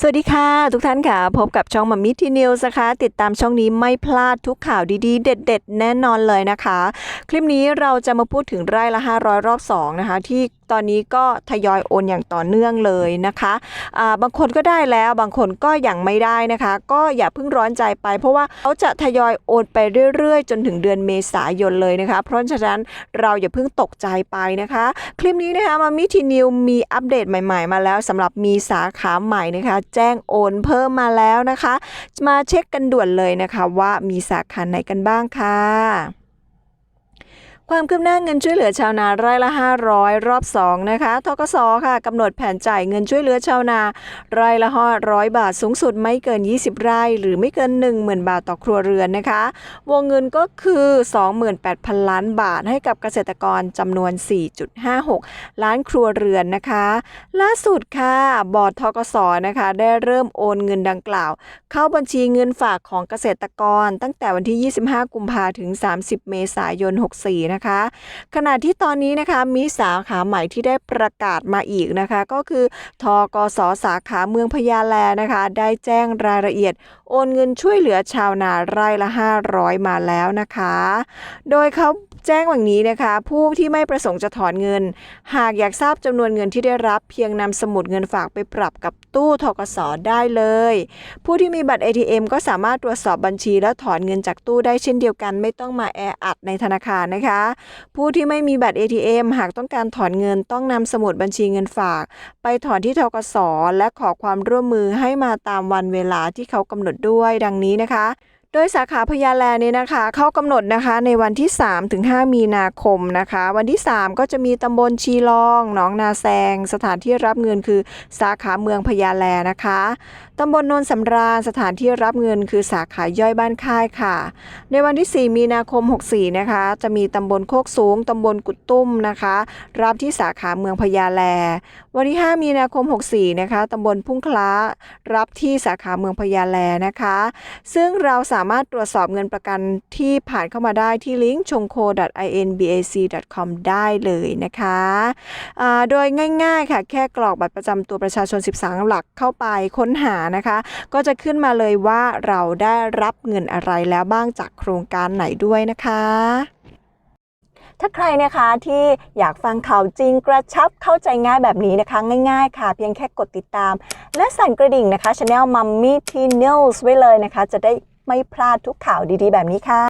สวัสดีค่ะ ทุกท่านค่ะ พบกับช่องมัมมี่ทีนิวส์นะคะติดตามช่องนี้ไม่พลาดทุกข่าวดีๆ เด็ด ๆ แน่นอนเลยนะคะ คลิปนี้เราจะมาพูดถึงไร่ละ 500 รอบ 2 นะคะ ที่ตอนนี้ก็ทยอยโอนอย่างต่อเนื่องเลยนะคะอ่าบางคนก็ได้แล้วบางคนก็ยังไม่ได้นะคะ ก็อย่าเพิ่งร้อนใจไป เพราะว่าเขาจะทยอยโอนไปเรื่อยๆ จนถึงเดือนเมษายนเลยนะคะ เพราะฉะนั้นเราอย่าเพิ่งตกใจไปนะคะ คลิปนี้นะคะมามิทีนิวมีอัปเดตใหม่ ๆ มาแล้วสำหรับมีสาขาใหม่นะคะ แจ้งโอนเพิ่มมาแล้วนะคะ มาเช็คกันด่วนเลยนะคะ ว่ามีสาขาไหนกันบ้างค่ะ ความคืบหน้าเงินช่วยเหลือชาวนาไร่ละ 500 รอบ 2 นะคะทกสค่ะกำหนดแผนจ่ายเงินช่วยเหลือชาวนาไร่ละ500 บาทสูงสุดไม่เกิน 20 ไร่ หรือไม่เกิน 10,000 บาทต่อครัวเรือนนะคะ วงเงินก็คือ 28,000 ล้านบาทให้กับเกษตรกรจำนวน 4.56 ล้านครัวเรือนนะคะ ล่าสุดค่ะบอร์ดทกสนะคะได้เริ่มโอนเงินดังกล่าว เข้าบัญชีเงินฝากของเกษตรกร ตั้งแต่วันที่ 25 กุมภาถึง 30 เมษายน 64นะคะขณะที่ตอนนี้นะคะมีสาขาใหม่ที่ได้ประกาศมาอีกนะคะ ก็คือทกสสาขาเมืองพญาแลนะคะ ได้แจ้งรายละเอียดโอนเงินช่วยเหลือชาวนาไร่ละ 500 มาแล้วนะคะ โดยเขาแจ้งอย่างนี้นะคะ ผู้ที่ไม่ประสงค์จะถอนเงิน หากอยากทราบจำนวนเงินที่ได้รับ เพียงนำสมุดเงินฝากไปปรับกับตู้ทกสได้เลย ผู้ที่มีบัตร ATM ก็สามารถตรวจสอบบัญชีและถอนเงินจากตู้ได้เช่นเดียวกัน ไม่ต้องมาแออัดในธนาคารนะคะ ผู้ที่ไม่มีบัตร ATM หากต้องการถอนเงินต้องนำสมุดบัญชีเงินฝาก ไปถอนที่ทกสและขอความร่วมมือให้มาตามวันเวลาที่เขากำหนดด้วยดังนี้นะคะ ดยสาขาพญาแลนี้นะคะเขากำหนดนะคะในวันที่3ถึง5มีนาคมนะคะ วันที่ 3 ก็จะมีตำบลชีลอง หนองนาแซง สถานที่รับเงินคือสาขาเมืองพญาแลนะคะตำบลนนสำราญสถานที่รับเงินคือสาขาย่อยบ้านค่ายค่ะ ในวันที่ 4 มีนาคม 64 นะคะ จะมีตำบลโคกสูงตำบลกุดตุ้มนะคะ รับที่สาขาเมืองพญาแล วันที่ 5 มีนาคม 64 นะคะตำบลพุ่งคล้ารับที่สาขาเมืองพญาแลนะคะ ซึ่งเราสามารถตรวจสอบเงินประกันที่ผ่านเข้ามาได้ที่ลิงก์ชงโค .inbac.com ได้เลยนะคะโดยง่ายๆค่ะ แค่กรอกบัตรประจำตัวประชาชน 13 หลักเข้าไปค้นหานะคะ ก็จะขึ้นมาเลยว่าเราได้รับเงินอะไรแล้วบ้างจากโครงการไหนด้วยนะคะถ้าใครนะคะที่อยากฟังข่าวจริงกระชับเข้าใจง่ายแบบนี้นะคะ ง่ายๆค่ะ เพียงแค่กดติดตาม และสั่นกระดิ่งนะคะ Channel Mummy t News ไว้เลยนะคะ จะได้ ไม่พลาดทุกข่าวดีๆ แบบนี้ค่ะ